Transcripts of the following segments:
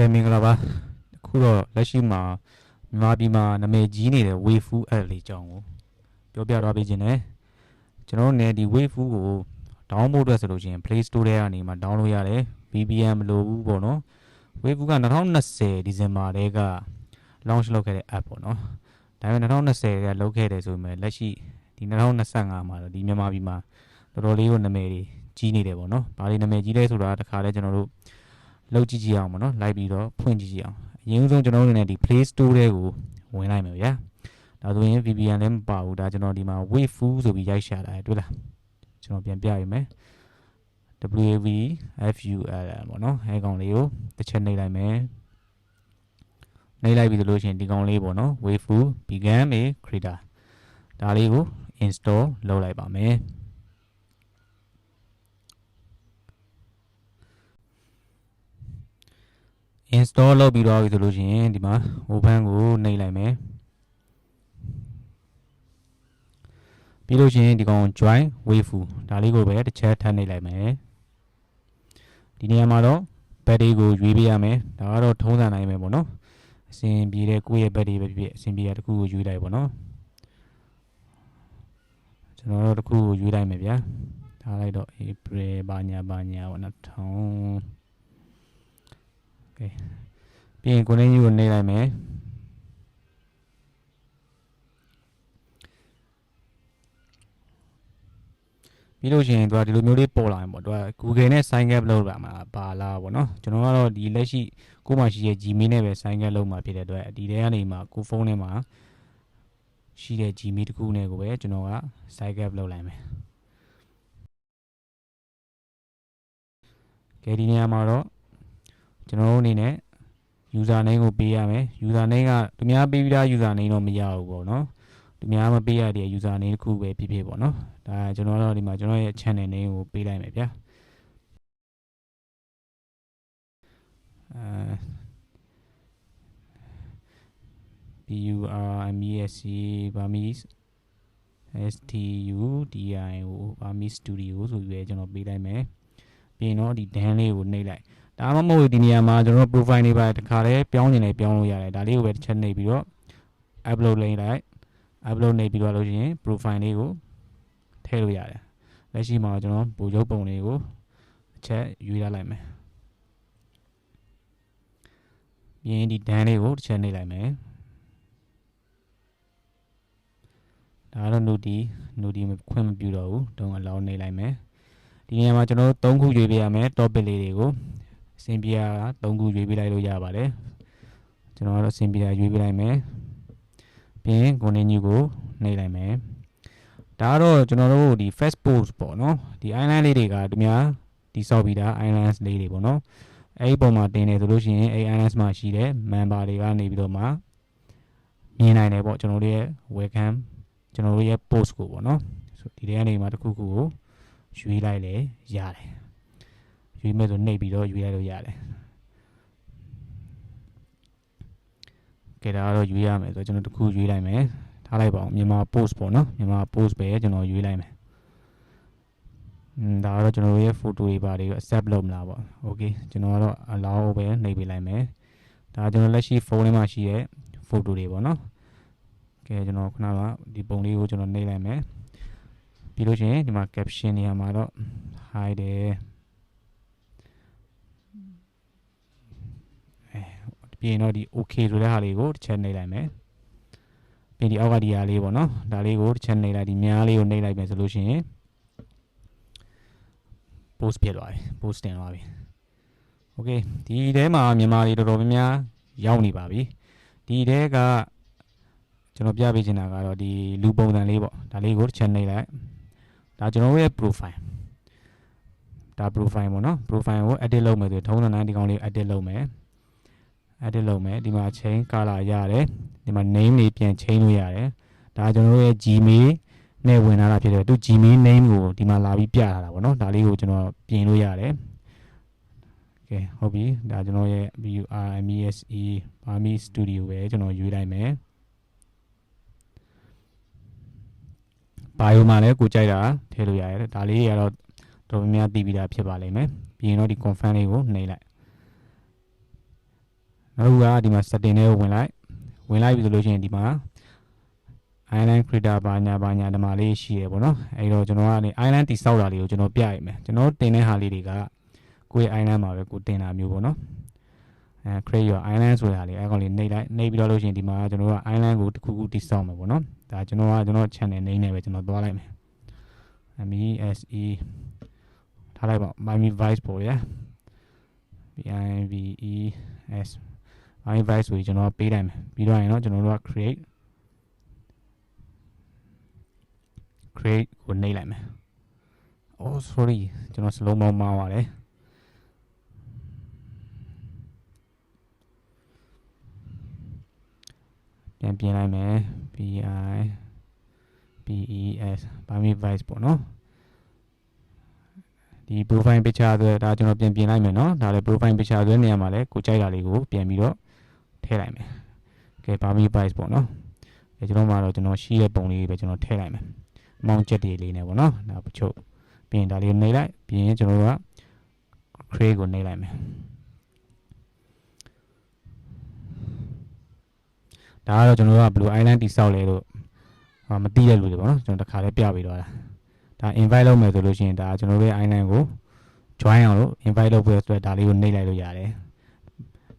ကဲမင်္ဂလာပါအခုတော့လက်ရှိမှာမြန်မာပြည်မှာနာမည်ကြီးနေတဲ့ Wavefoo app လေးအကြောင်းကိုပြောပြသွားပေးခြင်းနဲ့ကျွန်တော်တို့ ਨੇ ဒီ Wavefoo ကို download ဖို့အတွက်ဆိုလို့ရှိရင် Play Store ထဲကနေမှ download ရတယ် VPN မလိုဘူးပေါ့နော် Wavefoo က2020ဒီဇင်ဘာလက launch လုပ်ခဲ့တဲ့ app ပေါ့နော်ဒါပေမဲ့2020ကလုပ်ခဲ့တယ်ဆိုပေမဲ့လက်ရှိဒီ2025မှာတော့ဒီမြန်မာပြည်မှာတော်တော်လေးကိုနာမည်ကြီးနေတယ်ပေါ့နော်။ဘာတွေနာမည်ကြီးလဲဆိုတာတခါလဲကျွန်တော်တို့ လောက်ကြည့်ကြည့်အောင်ပေါ့နော်လိုက်ပြီးတော့ဖွင့်ကြည့်ကြည့်အောင်အရင်ဆုံးကျွန်တော်တို့အနေနဲ့ဒီ Play Store ထဲကိုဝင်လိုက်မယ်ဗျာဒါဆိုရင် VPN လည်းမပါဘူးဒါကျွန်တော်ဒီမှာ Wavefu ဆိုပြီးရိုက်ရှာတာတွေ့လားကျွန်တော်ပြန်ပြရမယ် WAV FUL ပေါ့နော်အဲကောင်လေးကိုတစ်ချက်နှိပ်လိုက်မယ်နှိပ်လိုက်ပြီဆိုလို့ရှိရင်ဒီကောင်လေးပေါ့နော် Wavefu Began a Creator ဒါလေးကို install လုပ်လိုက်ပါမယ် install လုပ်ပြီးတော့ပြီဆိုလို့ရှိရင်ဒီမှာ open ကိုနှိပ်လိုက်မယ်ပြီးလို့ရှိရင်ဒီကောင် join waifu ဒါလေးကိုပဲတစ်ချက်ထပ်နှိပ်လိုက်မယ်ဒီနေရာမှာတော့ battery ကိုရွေးပေးရမယ်ဒါကတော့ထုံးစံနိုင်မယ်ပေါ့နော်အဆင်ပြေတဲ့ကိုယ့်ရဲ့ battery ပဲဖြစ်ဖြစ်အဆင်ပြေတဲ့တစ်ခုကိုရွေးလိုက်ပေါ့နော်ကျွန်တော်တို့တစ်ခုကိုရွေးလိုက်မယ်ဗျာထားလိုက်တော့ April ဘာညာဘာညာပေါ့နော်ထော င်းပြီးရင်ကိုနေကြီးကိုနှိပ်လိုက်မယ်ပြီးလို့ရှိရင်သူကဒီလိုမျိုးလေးပေါ်လာရင်ပေါ့သူက Google နဲ့ sign up လုပ်လာမှာပါလားပေါ့နော်ကျွန်တော်ကတော့ဒီလက်ရှိကိုမှရှိရဲ့ Gmail နဲ့ပဲ sign up လုပ်မှာဖြစ်တဲ့အတွက်ဒီထဲကနေမှကိုဖုန်းထဲမှာရှိတဲ့ Gmail တစ်ခုနဲ့ကိုပဲကျွန်တော်က sign up လုပ်လိုက်မယ်ကဲဒီနေရာမှာတော့ ကျွန်တော်တို့အနေနဲ့ user name ကိုပေးရမယ် user name ကသူများပေးပြီးသား user name တော့မရဘူးပေါ့နော်သူများမပေးရတဲ့ user name တစ်ခုပဲဖြစ်ဖြစ်ပေါ့နော်ဒါကျွန်တော်တို့ဒီမှာကျွန်တော်ရဲ့ channel name ကိုပေးလိုက်မယ်ဗျာအဲ B U R M E S C Burmese S T U D I O Burmese Studio ဆိုပြီးပဲကျွန်တော်ပေးလိုက်မယ်ပြီးရင်တော့ဒီ dan လေးကိုနှိပ်လိုက် ဒါမှမဟုတ်ဒီနေရာမှာကျွန်တော် profile တွေပါတခါတည်းပြောင်းနေတယ်ပြောင်းလို့ရတယ်ဒါလေးကိုပဲတစ်ချက်နှိပ်ပြီးတော့ upload လုပ်လိုက် upload နှိပ်ပြီးတော့လို့ရှိရင် profile လေးကိုထည့်လို့ရတယ်လက်ရှိမှာကျွန်တော်ပုံရုပ်ပုံလေးကိုအချက်ရွေးလိုက်မယ်ပြီးရင်ဒီ dan လေးကိုတစ်ချက်နှိပ်လိုက်မယ်ဒါတော့ nudi nudi ခွင့်မပြုတော့ဘူးတုံးအလောင်းနှိပ်လိုက်မယ်ဒီနေရာမှာကျွန်တော်တို့၃ခုရွေးပေးရမယ် topic လေးတွေကို စင်ပြာ၃ခုရွေးပေးလိုက်လို့ရပါတယ်ကျွန်တော်ကတော့စင်ပြာရွေးပေးလိုက်မယ်ပြီးရင် continue ကိုနှိပ်လိုက်မယ်ဒါကတော့ကျွန်တော်တို့ဒီ first post ပေါ့နော်ဒီ island လေးတွေကဒီများဒီဆောက်ပြီးတာ islands လေးတွေပေါ့နော်အဲ့ဒီပုံမှာတင်တယ်ဆိုလို့ရှိရင်အဲ့ islands မှာရှိတဲ့ member တွေကနေပြီးတော့မှမြင်နိုင်တယ်ပေါ့ကျွန်တော်တို့ရဲ့ welcome ကျွန်တော်တို့ရဲ့ post ကိုပေါ့နော်ဆိုဒီထဲကနေမှတစ်ခုခုကိုရွေးလိုက်လေရတယ် ရွေးမဲ့ဆိုနှိပ်ပြီးတော့ရွေးလိုက်လို့ရတယ်ကဲဒါကတော့ရွေးရမယ်ဆိုတော့ကျွန်တော်တစ်ခုရွေးလိုက်မယ်ထားလိုက်ပါအောင်မြန်မာ post ပေါ့နော်မြန်မာ post ပဲကျွန်တော်ရွေးလိုက်မယ်อืมဒါကတော့ကျွန်တော်ရဲ့ photo တွေပါတွေ accept လုပ်မလားပေါ့ okay ကျွန်တော်ကတော့ allow ပဲနှိပ်ပေးလိုက်မယ်ဒါကျွန်တော်လက်ရှိဖုန်းထဲမှာရှိတဲ့ photo တွေပေါ့နော်ကဲကျွန်တော်ခုနကဒီပုံလေးကိုကျွန်တော်နှိပ်လိုက်မယ်ပြီးလို့ချင်းဒီမှာ caption နေရာမှာတော့ hi တယ်အဲ ပြီးရင်တော့ဒီ okay ဆိုတဲ့ဟာလေးကိုတစ်ချက်နှိပ်လိုက်မယ်ပြီးဒီအောက်ကဒီဟာလေးပေါ့နော်ဒါလေးကိုတစ်ချက်နှိပ်လိုက်ဒီများလေးကိုနှိပ်လိုက်မယ်ဆိုလို့ရှိရင် post ဖြစ်သွားပြီ post တင်သွားပြီ okay ဒီထဲမှာမြန်မာတွေတော်တော်များများရောက်နေပါပြီဒီထဲကကျွန်တော်ပြပေးချင်တာကတော့ဒီလူပုံစံလေးပေါ့ဒါလေးကိုတစ်ချက်နှိပ်လိုက်ဒါကျွန်တော်ရဲ့ profile ဒါ profile ပေါ့နော် profile ကို edit လုပ်မယ်ဆိုထုံးစံတိုင်းဒီကောင်လေး edit လုပ်မယ် edit လုပ်မယ်ဒီမှာ change color ရတယ်ဒီမှာ name တွေပြန် change လို့ရတယ်ဒါကျွန်တော်ရဲ့ gmail နဲ့ဝင်လာတာဖြစ်တယ်သူ gmail name ကိုဒီမှာလာပြီးပြထားတာပေါ့နော်ဒါလေးကိုကျွန်တော်ပြင်လို့ရတယ်ကဲဟုတ်ပြီဒါကျွန်တော်ရဲ့ BURMESE Burmese Studio ပဲကျွန်တော်ရွေးလိုက်မယ်ဘာယိုမှာလည်းကိုကြိုက်တာထည့်လို့ရတယ်ဒါလေးကတော့တော်တော်များများသိပြီးသားဖြစ်ပါလိမ့်မယ်ပြီးရင်တော့ဒီ confirm လေးကိုနှိပ်လိုက် နောက်တစ်ခုကဒီမှာ setting ထဲကိုဝင်လိုက်ဝင်လိုက်ပြီဆိုလို့ရှိရင်ဒီမှာ island creator ဘာညာဘာညာဒီမှာလေးရှိရပေါ့နော်အဲ့တော့ကျွန်တော်ကနေ island တိစောက်တာလေးကိုကျွန်တော်ပြရမယ်ကျွန်တော်တင်တဲ့ဟာလေးတွေကကိုယ့်ရဲ့ island မှာပဲကိုတင်တာမျိုးပေါ့နော်အဲ create your island ဆိုတာလေးအဲ့ကောင်လေးနှိပ်လိုက်နှိပ်ပြီးတော့လို့ရှိရင်ဒီမှာကျွန်တော်က island ကိုတစ်ခုခုတိစောက်မယ်ပေါ့နော်ဒါကျွန်တော်ကကျွန်တော် channel name နဲ့ပဲကျွန်တော်သွားလိုက်မယ် MESE ထားလိုက်ပါ Miami Vice ပေါ့ရ BIVES Miami Vice ဆိုပြီးကျွန်တော်ပေးလိုက်မယ်ပြီးတော့ရင်တော့ကျွန်တော်တို့က create create ကိုနှိပ်လိုက်မယ် Oh sorry ကျွန်တော် slow mo မှားပါတယ်ပြန်ပြင်လိုက်မယ် BI PES Miami Vice ပေါ့နော်ဒီ profile picture ဆိုဒါကျွန်တော်ပြင်ပြင်လိုက်မယ်เนาะဒါလည်း profile picture ဆိုတဲ့နေရာမှာလည်းကိုကြိုက်တာလေးကိုပြန်ပြီးတော့ ထည့်လိုက်မယ်ကဲ Barbie Vice ပေါ့နော်ကဲကျွန်တော်မှာတော့ကျွန်တော်ရှိတဲ့ပုံလေးပဲကျွန်တော်ထည့်လိုက်မယ်မောင်းချက်တွေလေးနဲ့ပေါ့နော်ဒါပချုပ်ပြီးရင်ဒါလေးကိုနှိပ်လိုက်ပြီးရင်ကျွန်တော်တို့က create ကိုနှိပ်လိုက်မယ်ဒါကတော့ကျွန်တော်တို့က blue island တိဆောက်လဲလို့ဟာမသိတဲ့လူတွေပေါ့နော်ကျွန်တော်တခါလေးပြပေးတော့တာဒါ invite လုပ်မယ်ဆိုလို့ရှိရင်ဒါကျွန်တော်တို့ရဲ့ island ကို join အောင်လို့ invite လုပ်ဖို့အတွက်ဒါလေးကိုနှိပ်လိုက်လို့ရတယ်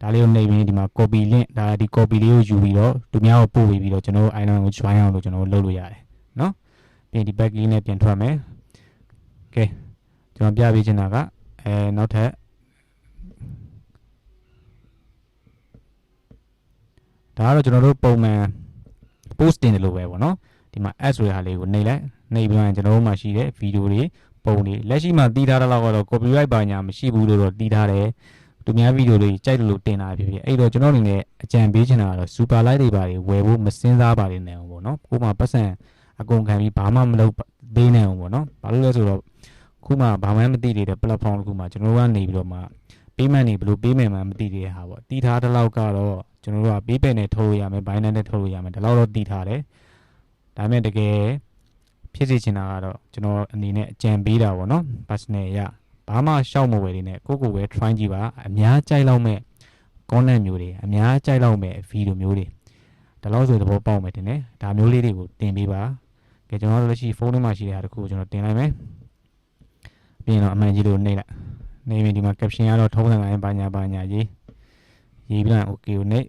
ဒါလေးကိုနှိပ်ပြီးဒီမှာ copy link ဒါဒီ copy လေးကိုယူပြီးတော့သူများကိုပို့ပေးပြီးတော့ကျွန်တော်တို့ island ကို join အောင်လို့ကျွန်တော်တို့လုပ်လို့ရတယ်နော်ပြီးရင်ဒီ back လေးနဲ့ပြန်ထွက်မယ်ကဲကျွန်တော်ပြပေးချင်တာကအဲနောက်ထပ်ဒါကတော့ကျွန်တော်တို့ပုံမှန် post တင်တယ်လို့ပဲပေါ့နော်ဒီမှာ add ဆိုတဲ့ဟာလေးကိုနှိပ်လိုက်နှိပ်ပြီးရင်ကျွန်တော်တို့မှာရှိတဲ့ video တွေပုံတွေလက်ရှိမှာတီးထားတဲ့လောက်ကတော့ copyright ပါညာမရှိဘူးလို့တော့တီးထားတယ် သူများဗီဒီယိုတွေကြိုက်တယ်လို့တင်တာဖြစ်ဖြစ်အဲ့တော့ကျွန်တော်အနေနဲ့အကြံပေးချင်တာကတော့ super light တွေပါတွေဝယ်ဖို့မစင်းစားပါနေအောင်ပေါ့နော်ကိုမှပတ်စံအကုန်ခံပြီးဘာမှမလုပ်သေးနိုင်အောင်ပေါ့နော်ဘာလို့လဲဆိုတော့ခုမှဘာမှမသိသေးတဲ့ platform တစ်ခုမှကျွန်တော်တို့ကနေပြီးတော့မှ payment တွေဘယ်လို payment မှမသိသေးတဲ့ဟာပေါ့တီးထားတဲ့လောက်ကတော့ကျွန်တော်တို့က PayPal နဲ့ထုတ်လို့ရမယ် Binance နဲ့ထုတ်လို့ရမယ်ဒါလောက်တော့တီးထားတယ်ဒါပေမဲ့တကယ်ဖြစ်စေချင်တာကတော့ကျွန်တော်အနေနဲ့အကြံပေးတာပေါ့နော် personal ရ ဘာမှရှောက်မဝယ်နေနဲ့ကိုကိုပဲ try ကြည့်ပါအများကြိုက်လောက်မဲ့ content မျိုးတွေအများကြိုက်လောက်မဲ့ video မျိုးတွေဒါလောက်ဆိုသဘောပေါက်မယ်တင်တယ်ဒါမျိုးလေးတွေကိုတင်ပေးပါကဲကျွန်တော်တို့လက်ရှိဖုန်းထဲမှာရှိတဲ့ဟာတခုကိုကျွန်တော်တင်လိုက်မယ်ပြီးရင်တော့အမှန်ကြီးလို့နှိပ်လိုက်နေပြီဒီမှာ caption ကတော့ထုံးစံတိုင်းပါညာပါညာရေးရေးပြီးတော့ okay ကိုနှိပ်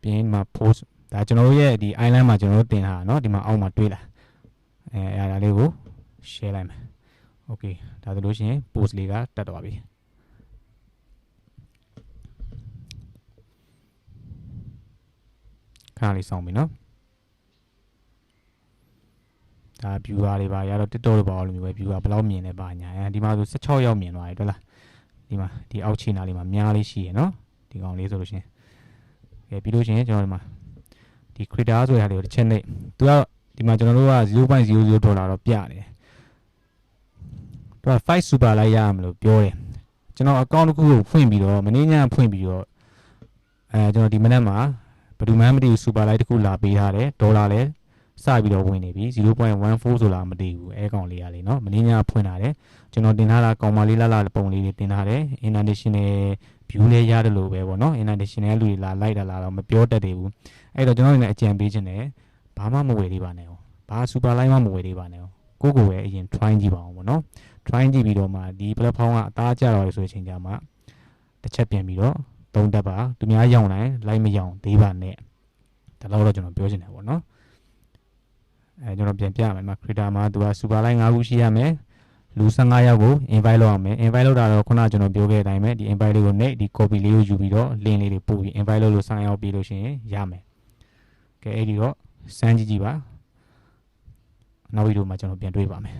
ပြီးရင်မှာ post ဒါကျွန်တော်တို့ရဲ့ဒီ island မှာကျွန်တော်တို့တင်ထားတာเนาะဒီမှာအောက်မှာတွေ့လာအဲအဲဒါလေးကို share လိုက်မယ် okay ဒါဆိုလို့ရှိရင် post လေးကတက်သွားပြီခါလေးစောင်းပြီเนาะဒါ viewer တွေပါရတော့ TikTok တွေပါလို့မျိုးပဲ viewer ဘယ်လောက်မြင်လဲပါညာအဲဒီမှာဆို16ယောက်မြင်သွားပြီတွေ့လားဒီမှာဒီအောက်ခြေနာလေးမှာများလေးရှိရယ်เนาะဒီကောင်လေးဆိုလို့ရှိရင်ကဲပြီးလို့ရှိရင်ကျွန်တော်ဒီမှာဒီ creator ဆိုတဲ့ဟာလေးကိုတစ်ချက်နှိပ်သူကဒီမှာကျွန်တော်တို့က0.00ဒေါ်လာတော့ပြတယ် သူက5 super လိုက်ရမလို့ပြောတယ်ကျွန်တော် account တစ်ခုကိုဖွင့်ပြီးတော့မနေ့ညဖွင့်ပြီးတော့အဲကျွန်တော်ဒီမနက်မှာဘယ်သူမှမသိဘူး super light တစ်ခုလာပေးထားတယ်ဒေါ်လာလည်းစပြီးတော့ဝင်နေပြီ0.14ဆိုလာမသိဘူးအဲကောင်လေးရလေနော်မင်းညာဖွင့်လာတယ်ကျွန်တော်တင်ထားတာကောင်မလေးလာလာပုံလေးတွေတင်ထားတယ် international view လေးရတယ်လို့ပဲပေါ့နော် international လူတွေလာလိုက်တာလာတော့မပြောတတ်သေးဘူးအဲ့တော့ကျွန်တော်လည်းအကြံပေးခြင်းတယ်ဘာမှမဝယ်သေးပါနဲ့哦ဘာ super light မှမဝယ်သေးပါနဲ့哦ကိုကိုပဲအရင် try ကြည့်ပါအောင်ပေါ့နော် try ကြည့်ပြီးတော့မှဒီ platform ကအသားကျတော့ဆိုချိန်ကြမှာတစ်ချက်ပြန်ပြီးတော့သုံးတက်ပါသူများရောင်းတိုင်းလိုက်မရောင်းသေးပါနဲ့ဒါတော့တော့ကျွန်တော်ပြောချင်တယ်ပေါ့နော်အဲကျွန်တော်ပြန်ပြရမယ်ဒီမှာ creator မှာသူက super line 5ခုရှိရမယ်လူ15ယောက်ကို invite လုပ်အောင်မယ် invite လုပ်တာတော့ခုနကျွန်တော်ပြောခဲ့တဲ့အတိုင်းပဲဒီ invite လေးကို net ဒီ copy လေးကိုယူပြီးတော့ link လေးတွေပို့ပြီး invite လုပ်လို့15ယောက်ပြီးလို့ရှိရင်ရမယ်ကဲအဲ့ဒီတော့စမ်းကြည့်ကြည့်ပါနောက်ဗီဒီယိုမှာကျွန်တော်ပြန်တွေ့ပါမယ်